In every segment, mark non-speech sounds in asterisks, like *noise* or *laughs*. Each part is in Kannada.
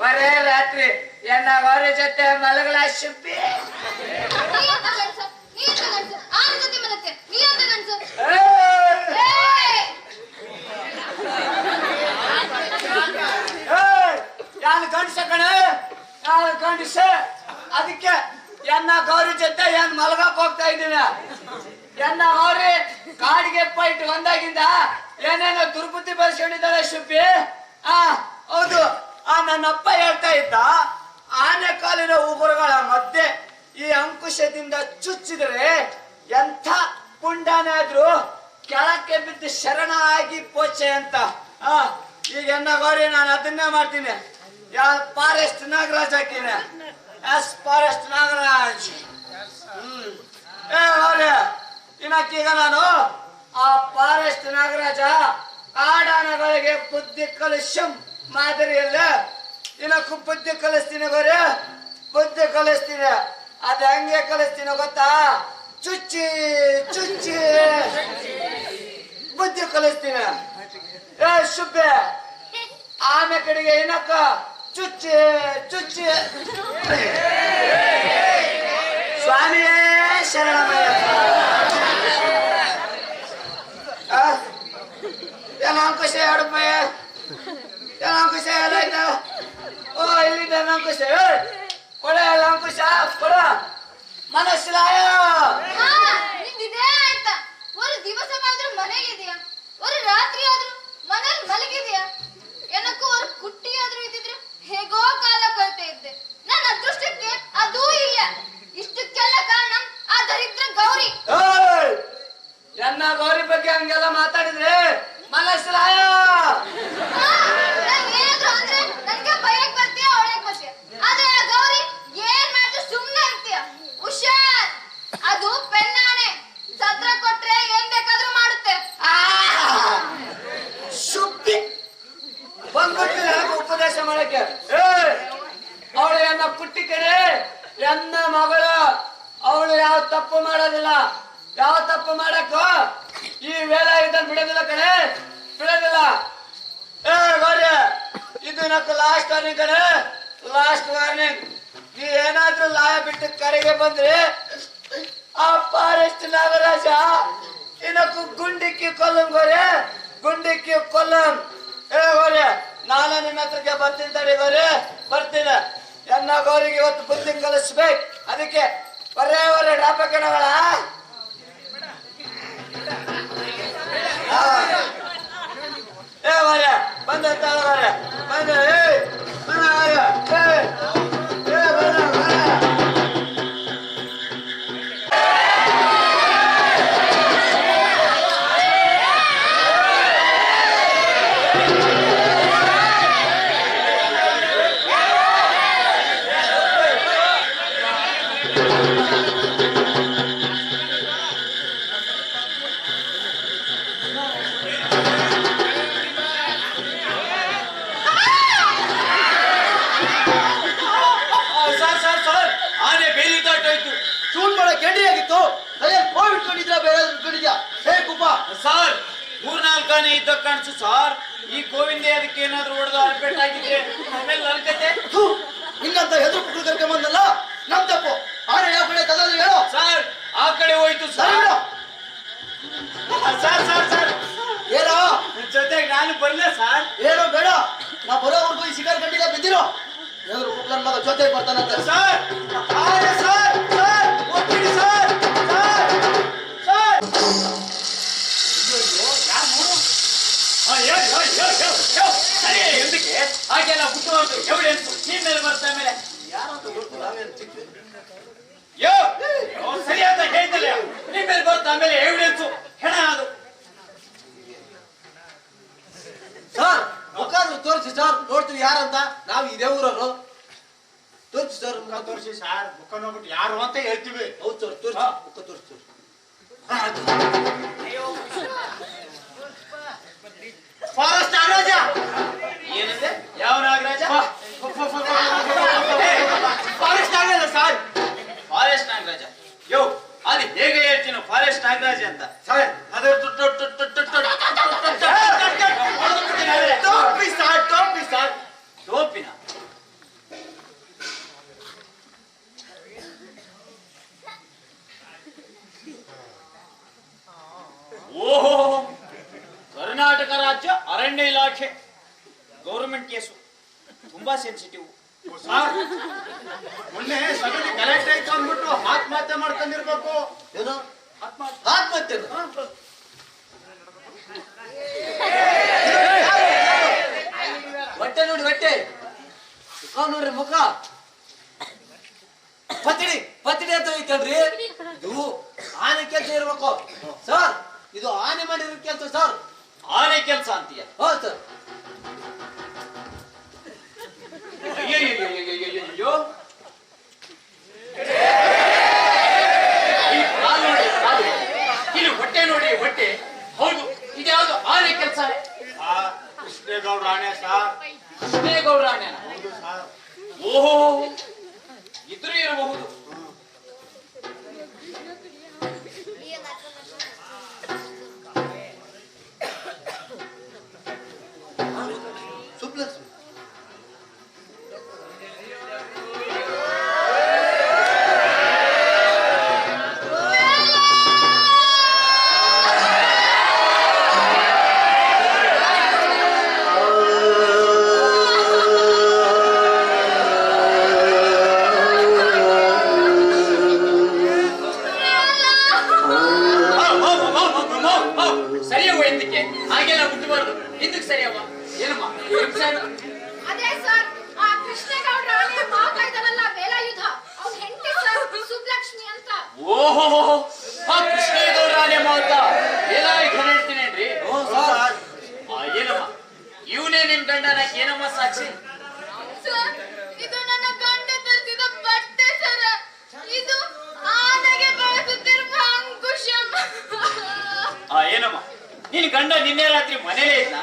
ಬರೇ ರಾತ್ರಿ ಎನ್ನ ಅವರ ಜೊತೆ ಮಲಗಲ ಶುಬ್ಬಿ ನಾನು ಗಂಡಸ? ಕಣ? ನಾನು ಗಂಡಸ? ಅದಕ್ಕೆ ಎನ್ನ ಗೌರಿ ಜೊತೆ ಏನ್ ಮಲಗಕ್ ಹೋಗ್ತಾ ಇದ್ದೀನಿ? ಎನ್ನ ಅವ್ರಿ ಕಾಡಿಗೆ ಪೈಟ್ ಒಂದಾಗಿಂದ ಏನೇನೋ ದುರ್ಬುದ್ಧಿ ಬರ್ಸ್ಕೊಂಡಿದ್ದಾಳೆ ಶುಭಿ ಆ, ಹೌದು, ಆ ನನ್ನಪ್ಪ ಹೇಳ್ತಾ ಇದ್ದ, ಆನೆ ಕಾಲಿನ ಉಗುರುಗಳ ಮಧ್ಯೆ ಈ ಅಂಕುಶದಿಂದ ಚುಚ್ಚಿದ್ರೆ ಎಂಥ ಪುಂಡನಾದ್ರೂ ಕೆಳಕ್ಕೆ ಬಿದ್ದು ಶರಣ ಆಗಿ ಪೋಚೆ ಅಂತ. ಆ, ಈಗ ಎನ್ನ ಗೌರಿ, ನಾನು ಅದನ್ನೇ ಮಾಡ್ತೀನಿ. ಯಾ, ಫಾರೆಸ್ಟ್ ನಾಗರಾಜ್ ಹಾಕಿನಿ ಎಸ್, ಫಾರೆಸ್ಟ್ ನಾಗರಾಜ್. ಹ್ಮ್. ಏ, ಗೌರಿ ಇನ್ನಕ್ಕೀಗ ನಾನು? ಆ ಫಾರೆಸ್ಟ್ ನಾಗರಾಜ ಕಾಡಾನಗಳಿಗೆ ಬುದ್ಧಿ ಕಲಿಸಂ ಮಾದರಿಯಲ್ಲ. ದಿನಕ್ಕೂ ಬುದ್ಧಿ ಕಲಿಸ್ತೀನಿ ಗೌರಿ. ಬುದ್ಧಿ ಕಲಿಸ್ತೀನಿ. ಅದ ಹೆಂಗೆ ಕಲಿಸ್ತೀನಿ ಗೊತ್ತಾ? ಚುಚ್ಚಿ ಚುಚ್ಚಿ. ಬುದ್ಧಿ ಕಲಿಸ್ತೀನಿ. ಏ ಶುಭೆ ಆಮೆ ಕಡೆಗೆ ಏನಕ್ಕ? ಚುಚ್ಚಿ ಚುಚ್ಚಿ. ಸ್ವಾಮಿಯೇ ಶರಣಮಯ್ಯಪ್ಪ ಆ? ಅಂಕುಶ ಎರಡು ರೂಪಾಯಿ ಎಲ್ಲ ಅಂಕುಶ ಎಲ್ಲ ಆಯ್ತಾ ಓ ಇಲ್ಲಿದ್ದ ಅಂಕುಶ ಕೊಡ ಎಲ್ಲ ಅಂಕುಶ ಕೊಡ ಮನಸ್ಸಿಲಾಯ ನಿಂದಿದೇ ಆಯ್ತಾ ಒಂದು ದಿವಸವಾದ್ರೂ ಮನೆಗಿದ್ಯಾ ಒಂದು ರಾತ್ರಿ ಆದ್ರೂ ಮನೇಲಿ ಮಲಗಿದ್ಯಾ ಏನಕ್ಕೂ ಒಂದು ಕುಟ್ಟಿ ಆದ್ರೂ ಇದ್ದಿದ್ರೆ ಹೇಗೋ ಕಾಲ ಕಳ್ತಾ ಇದ್ದೆ. ನನ್ನ ಅದೃಷ್ಟಕ್ಕೆ ಅದೂ ಇಲ್ಲ. ಇಷ್ಟಕ್ಕೆಲ್ಲ ಕಾರಣ ಆ ದರಿದ್ರ ಗೌರಿ! ಎನ್ನ ಗೌರಿ ಬಗ್ಗೆ ಹಂಗೆಲ್ಲ ಮಾತಾಡಿದ್ರೆ? ಹುಷಾರ್! ಅದು ಪೆನ್ನಾಣೆ. ಸತ್ರ ಕೊಟ್ರೆ ಏನ್ ಬೇಕಾದ್ರೂ ಮಾಡುತ್ತೆ. ಶುದ್ಧಿ ಬಂದ್ಬಿಟ್ಟು ನನಗೆ ಉಪದೇಶ ಮಾಡಕ್ಕೆ. ಅವಳು ಎನ್ನ ಪುಟ್ಟಿ ಕಡೆ ನನ್ನ ಮಗಳು. ಅವಳು ಯಾವ ತಪ್ಪು ಮಾಡೋದಿಲ್ಲ. ಯಾವ ತಪ್ಪು ಮಾಡಕ್ಕೂ ಈ ವೇಳ ಇದನ್ನ ಬಿಡೋದಿಲ್ಲ ಕಣೆ. ಬಿಡೋದಿಲ್ಲ ಏ, ಗೌರಿ, ಇದು ಲಾಸ್ಟ್ ವಾರ್ನಿಂಗ್ ಕಣೆ. ಲಾಸ್ಟ್ ವಾರ್ನಿಂಗ್ ನೀ ಏನಾದ್ರೂ ಲಾಯ ಬಿಟ್ಟು ಕರೆಗೆ ಬಂದ್ರೆ, ಆ ಫಾರೆಸ್ಟ್ ನಾಗರಾಜ ಇನ್ನಕ್ಕೂ ಗುಂಡಿಕ್ಕಿ ಕೊಲ್ಲಂ ಗೋರೆ. ಗುಂಡಿಕ್ಕಿ ಕೊಲ್ಲಂ ಏ, ಗೋರೆ, ನಾನು ನಿನ್ನ ಹತ್ರಕ್ಕೆ ಬರ್ತೀನಿ ತಡಿ ಗೋರೆ. ಬರ್ತೀನಿ. ಎನ್ನ ಗೌರಿಗೆ ಇವತ್ತು ಬುದ್ಧಿ ಕಲಿಸ್ಬೇಕು. ಅದಕ್ಕೆ ಬರೇ ಬರೇ ಡಾಪಕಣಗಳ ಏ ಗೋರೆ ಬಂದ ಗೋರೆ ಬಂದ ಏ ಬಂದ ಗೋರೆ ಏ ಕೆಂಡಿ ಆಗಿತ್ತು. ಅದೇ ಕೋವಿಡ್ ಇಟ್ಕೊಂಡಿದ್ರ ಬೇರೆ ಇಟ್ಕೊಂಡಿದ್ಯಾ ಹೇ ಕುಪ್ಪ ಸರ್ ನಾಲ್ಕಾನೆ ಇದ್ದ ಕಾಣಿಸು ಸರ್. ಈ ಗೋವಿಂದೆ ಅದಕ್ಕೆ ಏನಾದ್ರು ಹೊಡೆದು ಅಲ್ಪೆಟ್ಟಾಗಿದ್ರೆ ಆಮೇಲೆ ನನ್ ಕತೆ ಇನ್ನಂತ ನಿನ್ನಂತ ಕುಕ್ಕಳು ಕರ್ಕೊಂಡ್ ಬಂದಲ್ಲ? ನಮ್ ತಪ್ಪು. ಆನೆ ಯಾವ ಕಡೆ ತಗೋದು ಹೇಳು. ಸರ್ ಆ ಕಡೆ ಹೋಯ್ತು ಸರಿ ಸರ್. ಸರ್ ಸರ್ ಏನೋ? ಜೊತೆಗೆ ನಾನು ಬರ್ಲೆ ಸರ್? ಏನೋ ಬೇಡ. ನಾ ಬರೋವರೆಗೂ ಈ ಸಿಗರ್ ಕಂಡಿಲ್ಲ ಬಿದ್ದಿರೋ. ಹೆದರು ಕುಕ್ಕರ್ ಮಗ ಜೊತೆ ಬರ್ತಾನಂತೆ. ಸರ್ ಯೋ! ಸರಿಯಾದ ಹೇಳ್ತಲ್ಲ ನಿಮ್ಮ ಮೇಲೆ ಬಂತು ಆಮೇಲೆ ಎವಿಡೆನ್ಸು ಹೆಣ ಅದು. ಸರ್ ಮುಖಾದ್ರು ತೋರಿಸಿ ಸರ್ ನೋಡ್ತೀವಿ ಯಾರಂತ. ನಾವು ಇದೇ ಊರವರು ತೋರಿಸಿ ಸರ್ ಮುಖ ತೋರಿಸಿ. ಸರ್ ಮುಖ ನೋಡ್ಬಿಟ್ಟು ಯಾರು ಅಂತ ಹೇಳ್ತೀವಿ. ಹೌದು ಸರ್ ತೋರಿಸಿ. ಮುಖ ತೋರಿಸಿ ಫಾರೆಸ್ಟ್ ನಾಗರಾಜ. ಏನಂದೆ ಯಾವ Nagaraja? Forest Nagaraja sir forest Nagaraja ಯೋ ಅದು ಹೇಗೆ ಹೇಳ್ತೀನೋ ಫಾರೆಸ್ಟ್ ನಾಗರಾಜ ಅಂತ ಸರ್ ಅದು ಟೋಪಿ ಸರ್ ಟೋಪಿ ಸರ್ ಟೋಪಿನ ಓಹೋ ಕರ್ನಾಟಕ ರಾಜ್ಯ ಅರಣ್ಯ ಇಲಾಖೆ ಗೌರ್ಮೆಂಟ್ ಕೇಸು ತುಂಬಾ ಸೆನ್ಸಿಟಿವ್ ಮೊನ್ನೆ ಸಗಣಿ ಗಲಾಟೆ ಆಯ್ತು ಅಂದ್ಬಿಟ್ಟು ಆತ್ಮಹತ್ಯೆ ಮಾಡ್ಕೊಂಡಿರ್ಬೇಕು. ಏನು? ಆತ್ಮಹತ್ಯೆ. ಬಟ್ಟೆ ಹೊಟ್ಟೆ ನೋಡಿ ಬಟ್ಟೆ. ಮುಖ ನೋಡ್ರಿ ಮುಖ. ಪತಿಡಿ ಪತಿಡಿ ಅಂತ ಹೋಯ್ತಲ್ರಿ ಇದು ಆನೆ ಕೆಲಸ ಇರ್ಬೇಕು. ಸರ್ ಇದು ಆನೆ ಮಾಡಿರೋ ಕೆಲಸ ಸರ್. ಆನೆ ಕೆಲಸ ಅಂತೀಯ? ಹೌದು ಸರ್. ಅಯ್ಯಯ್ಯಯ್ಯಯ್ಯಯ್ಯಯ್ಯೋ. *laughs* ಈ ಕಾಲ್ ನೋಡಿ ಕಾಲು ಇಲ್ಲಿ ಹೊಟ್ಟೆ ನೋಡಿ ಹೊಟ್ಟೆ. ಹೌದು ಇದ್ಯಾವುದು ಆನೆ ಕೆಲಸ ಆ ಕೃಷ್ಣೇಗೌಡ ರಾಣೆ ಸರ್. ಕೃಷ್ಣೇಗೌಡ ರಾಣೆ ಸರ್. ಓಹೋ. ಆ ಮಾತ ಎಲ್ಲ ಹೇಳ್ತೀನೇನ್ರಿ ಹ್ಞೂ ಆ, ಏನಮ್ಮ? ಇವನೇ ನಿನ್ ಗಂಡನ ಏನಮ್ಮ ಸಾಕ್ಷಿ? ಇದು ನನ್ನ ಗಂಡ ತರಿಸಿದ ಬಟ್ಟೆ ಸರ್. ಇದು ಆನೆಗೆ ಬಳಸುತ್ತಿರುವ ಅಂಕುಶಂ ಆ ಏನಮ್ಮ? ನಿನ್ ಗಂಡ ನಿನ್ನೆ ರಾತ್ರಿ ಮನೇಲೇ ಇದ್ದ?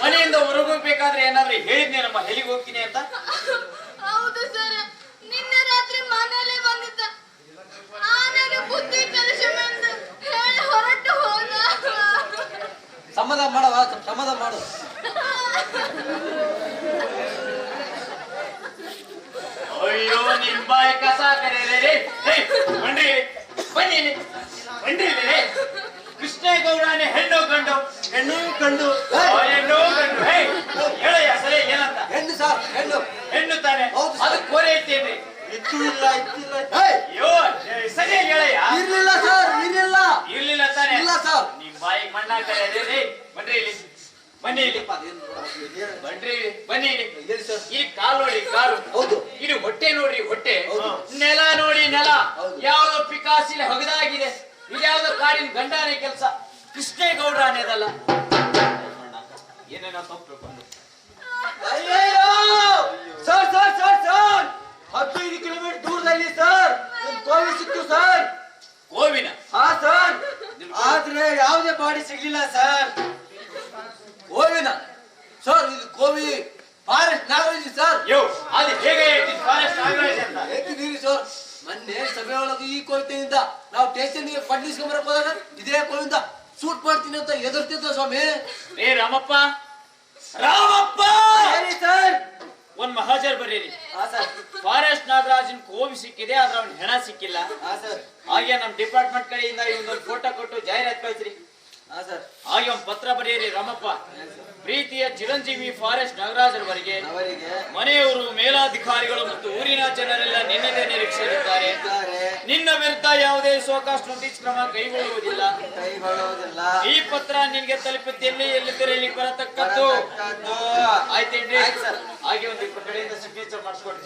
ಮನೆಯಿಂದ ಹೊರಗೋಗ್ಬೇಕಾದ್ರೆ ಏನಾದ್ರೂ ಹೇಳಿದ್ನೇನಮ್ಮ? ಎಲ್ಲಿಗೆ ಹೋಗ್ತೀನಿ ಅಂತ? ಹೌದು ಸರ್ ನಿನ್ನೆ ರಾತ್ರಿ ಮನೇಲೆ ಬಂದಿದ್ದ ಆನೆಗೆ ಬುದ್ಧಿ ಕಲಿಸಮೆಂದು ಹೇಳಿ ಹೊರಟು ಹೋದ ಸಮಾಧಾನ ಮಾಡವ ಸ್ವಲ್ಪ ಸಮಾಧಾನ ಮಾಡು. ಅಯ್ಯೋ ನಿಮ್ ಬಾಯಿ ಕಸ ಕರೆಯಲೇ ಬನ್ನಿ. ಬನ್ನಿ. ಕೃಷ್ಣೇಗೌಡನೇ ಹೆಣ್ಣು ಕಂಡು ಹೆಣ್ಣು ಕಂಡು ಹೆಣ್ಣು ಕಂಡು ಹೇ ಹೇಳಯ್ಯ ಸರಿ ಏನಂತ? ಹೆಣ್ಣು ಸರ್ ಹೆಣ್ಣು. ಹೆಣ್ಣು ತಾನೆ. ಅದು ಕೋರೆ ಐತೇನ್ರಿ ಇತ್ತು ಇಲ್ಲ ಇತ್ತಿಲ್ಲ ಹೇ ಅಯ್ಯೋ ಸರಿ ಹೇಳಯ್ಯ. ಇರ್ಲಿಲ್ಲ ಸರ್ ಇರ್ಲಿಲ್ಲ. ಇರ್ಲಿಲ್ಲ ತಾನೆ. ಇಲ್ಲ ಸರ್. ನಿಮ್ ಬಾಯಿಗೆ ಮಣ್ಣ ಹಾಕಲ್ಲ ರೇ. ಬನ್ರಿ ಇಲ್ಲಿ. ಬನ್ನಿ ಇಲ್ಲಿ. ಬನ್ರಿ ಬನ್ನಿ. ಈ ಕಾಲು ನೋಡಿ ಕಾಲು ಹೌದು. ಇಲ್ಲಿ ಹೊಟ್ಟೆ ನೋಡ್ರಿ ಹೊಟ್ಟೆ. ನೆಲ ನೋಡಿ ನೆಲ. ಯಾವ್ದೋ ಪಿಕಾಸಿಲಿ ಹಗದಾಗಿದೆ. ಇದ್ಯಾವ್ದೋ ಕಾಡಿನ ಗಂಡಾನೆ ಕೆಲಸ. ಕೃಷ್ಣೇಗೌಡ ಅನ್ನೋದಲ್ಲ. ಏನೇನೋ ತಪ್ಪು ಸರ್ ಸರ್ ಸರ್ ಸರ್! ಹದಿನೈದು ಕಿಲೋಮೀಟರ್ ದೂರದಲ್ಲಿ ಸರ್. ಕೋವಿ ಸಿಕ್ತು ಸರ್. ಗೋವಿನ ಹಾ ಸರ್. ಆದ್ರೆ ಯಾವುದೇ ಬಾಡಿ ಸಿಗ್ಲಿಲ್ಲ ಸರ್. ಕೋವಿನ ಸರ್ ಇದು ಕೋವಿ ಫಾರೆಸ್ಟ್ ನಾಗರಾಜ್ ಸರ್ ಅದು ಹೇಗೆ ಫಾರೆಸ್ಟ್ ನಾಗರಾಜ್ ಅಂತ. ಹೇಳ್ತಿದ್ದೀರಿ ಸರ್ ಮೊನ್ನೆ ಸಭೆ ಒಳಗೆ ಈ ಕೋವಿತೆಯಿಂದ ನಾವು ಸ್ಟೇಷನ್ಗೆ ಪಡ್ಲಿಸ್ಕೊಂಬರಕ್ ಹೋದಾಗ ಇದೇ ಕೋವಿಂದ ಸೂಟ್ ಮಾಡ್ತೀನಿ ಅಂತ ಎದುರ್ತಿದ್ದ ಸ್ವಾಮಿ. ಏ ರಾಮಪ್ಪ. ರಾಮಪ್ಪ! ಹೇಳಿ ಸರ್ ಒಂದ್ ಮಹಾಜರ್ ಬರೀರಿ. ಆ ಸರ್ ಫಾರೆಸ್ಟ್ ನಾಗರಾಜನ್ ಕೋವಿ ಸಿಕ್ಕಿದೆ ಆದ್ರೆ ಅವ್ನ ಹೆಣ ಸಿಕ್ಕಿಲ್ಲ. ಆ ಸರ್ ಹಾಗೆ ನಮ್ ಡಿಪಾರ್ಟ್ಮೆಂಟ್ ಕಡೆಯಿಂದ ಇವೊಂದೊಂದು ಫೋಟೋ ಕೊಟ್ಟು ಜಾಹೀರಾತ್ ಕಳಿಸ್ರಿ. ಒಂದ್ ಪತ್ರ ಬರೆಯಿರಿ ರಾಮಪ್ಪ. ಪ್ರೀತಿಯ ಚಿರಂಜೀವಿ ಫಾರೆಸ್ಟ್ ನಾಗರಾಜರವರಿಗೆ ಅವರಿಗೆ ಮನೆಯವರು ಮೇಲಾಧಿಕಾರಿಗಳು ಮತ್ತು ಊರಿನ ಜನರೆಲ್ಲ ನಿನ್ನದೇ ನಿರೀಕ್ಷೆಯಲ್ಲಿದ್ದಾರೆ ನಿನ್ನ ವಿರುದ್ಧ ಯಾವುದೇ ಸೋಕಾಸ್ಟ್ ನೋಟಿಸ್ ಕ್ರಮ ಕೈಗೊಳ್ಳುವುದಿಲ್ಲ. ಈ ಪತ್ರ ನಿನ್ಗೆ ತಲುಪಿದ್ದೆಲ್ಲಿ ಎಲ್ಲಿದ್ದರೆ ಇಲ್ಲಿ ಬರತಕ್ಕದ್ದು. ಆಯ್ತೇನ್ರಿ. ಹಾಗೆ ಒಂದು ಕಡೆಯಿಂದ ಸಿಗ್ನೇಚರ್ ಮಾಡಿಸ್ಕೊಡ್ರಿ.